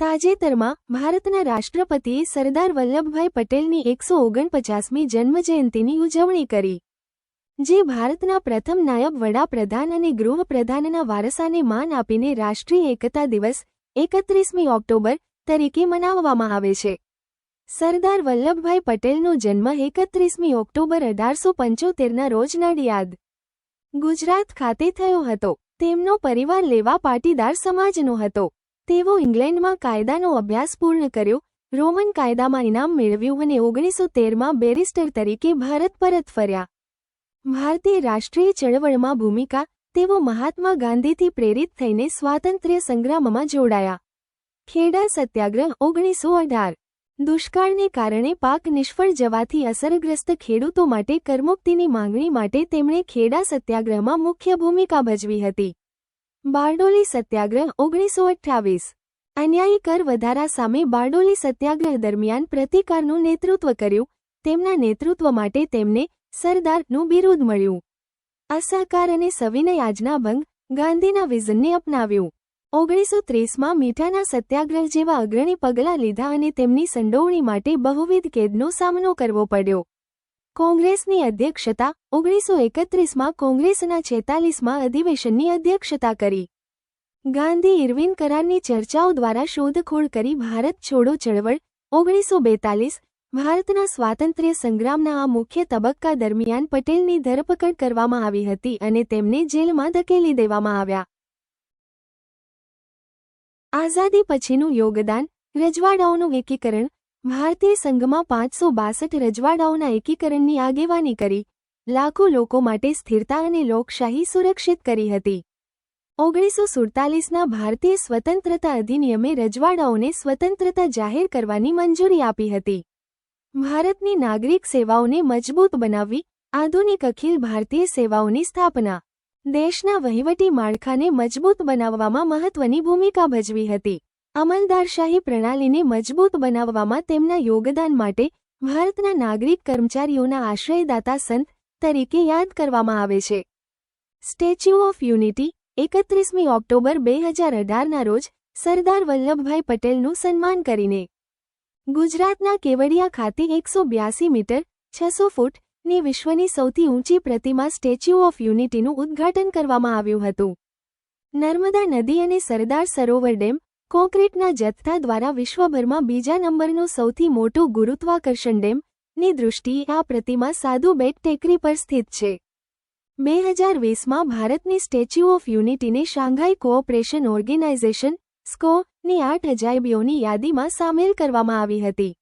તાજેતરમાં ભારતના રાષ્ટ્રપતિએ સરદાર વલ્લભભાઈ પટેલની એકસો ઓગણપચાસમી જન્મજયંતિની ઉજવણી કરી, જે ભારતના પ્રથમ નાયબ વડાપ્રધાન અને ગૃહપ્રધાનના વારસાને માન આપીને રાષ્ટ્રીય એકતા દિવસ એકત્રીસમી ઓક્ટોબર તરીકે મનાવવામાં આવે છે. સરદાર વલ્લભભાઈ પટેલનો જન્મ એકત્રીસમી ઓક્ટોબર અઢારસો પંચોતેરના રોજ નડિયાદ, ગુજરાત ખાતે થયો હતો. તેમનો પરિવાર લેવા પાટીદાર સમાજનો હતો. તેઓ ઇંગ્લેન્ડમાં કાયદાનો અભ્યાસ પૂર્ણ કર્યો. રોમન કાયદામાં ઇનામ મેળવ્યું અને ઓગણીસો તેરમાં બેરિસ્ટર તરીકે ભારત પરત ફર્યા. ભારતીય રાષ્ટ્રીય ચળવળમાં ભૂમિકા, તેઓ મહાત્મા ગાંધીથી પ્રેરિત થઈને સ્વાતંત્ર્ય સંગ્રામમાં જોડાયા. ખેડા સત્યાગ્રહ ઓગણીસો અઢાર દુષ્કાળને કારણે પાક નિષ્ફળ જવાથી અસરગ્રસ્ત ખેડૂતો માટે કરમુક્તિની માંગણી માટે તેમણે ખેડા સત્યાગ્રહમાં મુખ્ય ભૂમિકા ભજવી હતી. બારડોલી સત્યાગ્રહ ઓગણીસો અઠ્ઠાવીસ. અન્યાયી કર વધારા સામે બારડોલી સત્યાગ્રહ દરમિયાન પ્રતિકારનું નેતૃત્વ કર્યું, તેમના નેતૃત્વ માટે તેમને સરદારનું બિરુદ મળ્યું. અસહકાર અને સવિનય આજ્ઞાભંગ ગાંધીના વિઝનને અપનાવ્યું. ઓગણીસો ત્રીસમાં મીઠાના સત્યાગ્રહ જેવા અગ્રણી પગલાં લીધા અને તેમની સંડોવણી માટે બહુવિધ કેદનો સામનો કરવો પડ્યો. કોંગ્રેસની અધ્યક્ષતા ઓગણીસો એકત્રીસમાં કોંગ્રેસના છેતાલીસમાં અધિવેશનની અધ્યક્ષતા કરી. ગાંધી ઇરવિન કરારની ચર્ચાઓ દ્વારા શોધખોળ કરી ભારત છોડો ચળવળ, ઓગણીસો બેતાલીસ, ભારતના સ્વાતંત્ર્ય સંગ્રામના આ મુખ્ય તબક્કા દરમિયાન પટેલની ધરપકડ કરવામાં આવી હતી અને તેમને જેલમાં ધકેલી દેવામાં આવ્યા. આઝાદી પછીનું યોગદાન, રજવાડાઓનું એકીકરણ ભારતીય સંઘમાં પાંચસો બાસઠ રજવાડાઓના એકીકરણની આગેવાની કરી, લાખો લોકો માટે સ્થિરતા અને લોકશાહી સુરક્ષિત કરી હતી. ઓગણીસો સુડતાલીસના ભારતીય સ્વતંત્રતા અધિનિયમે રજવાડાઓને સ્વતંત્રતા જાહેર કરવાની મંજૂરી આપી હતી. ભારતની નાગરિક સેવાઓને મજબૂત બનાવવી, આધુનિક અખિલ ભારતીય સેવાઓની સ્થાપના, દેશના વહીવટી માળખાને મજબૂત બનાવવામાં મહત્વની ભૂમિકા ભજવી હતી. અમલદારશાહી પ્રણાલીને મજબૂત બનાવવામાં તેમના યોગદાન માટે ભારતના નાગરિક કર્મચારીઓના આશ્રયદાતા સંત તરીકે યાદ કરવામાં આવે છે. સ્ટેચ્યુ ઓફ યુનિટી, એકત્રીસમી ઓક્ટોબર બે હજાર અઢારના રોજ સરદાર વલ્લભભાઈ પટેલનું સન્માન કરીને. ગુજરાતના કેવડિયા ખાતે એકસો બ્યાસી મીટર, છસો ફૂટની વિશ્વની સૌથી ઊંચી પ્રતિમા સ્ટેચ્યુ ઓફ યુનિટીનું ઉદ્ઘાટન કરવામાં આવ્યું હતું. નર્મદા નદી અને સરદાર સરોવર ડેમ કોન્ક્રીટના જથ્થા દ્વારા વિશ્વભરમાં બીજા નંબરનું સૌથી મોટું ગુરુત્વાકર્ષણ ડેમની દૃષ્ટિએ આ પ્રતિમા સાધુ બેટ ટેકરી પર સ્થિત છે. બે હજાર વીસમાં ભારતની સ્ટેચ્યુ ઓફ યુનિટીને શાંઘાઈ કોઓપરેશન ઓર્ગેનાઇઝેશન, સ્કો ની આઠ અજાયબીઓની યાદીમાં સામેલ કરવામાં આવી હતી.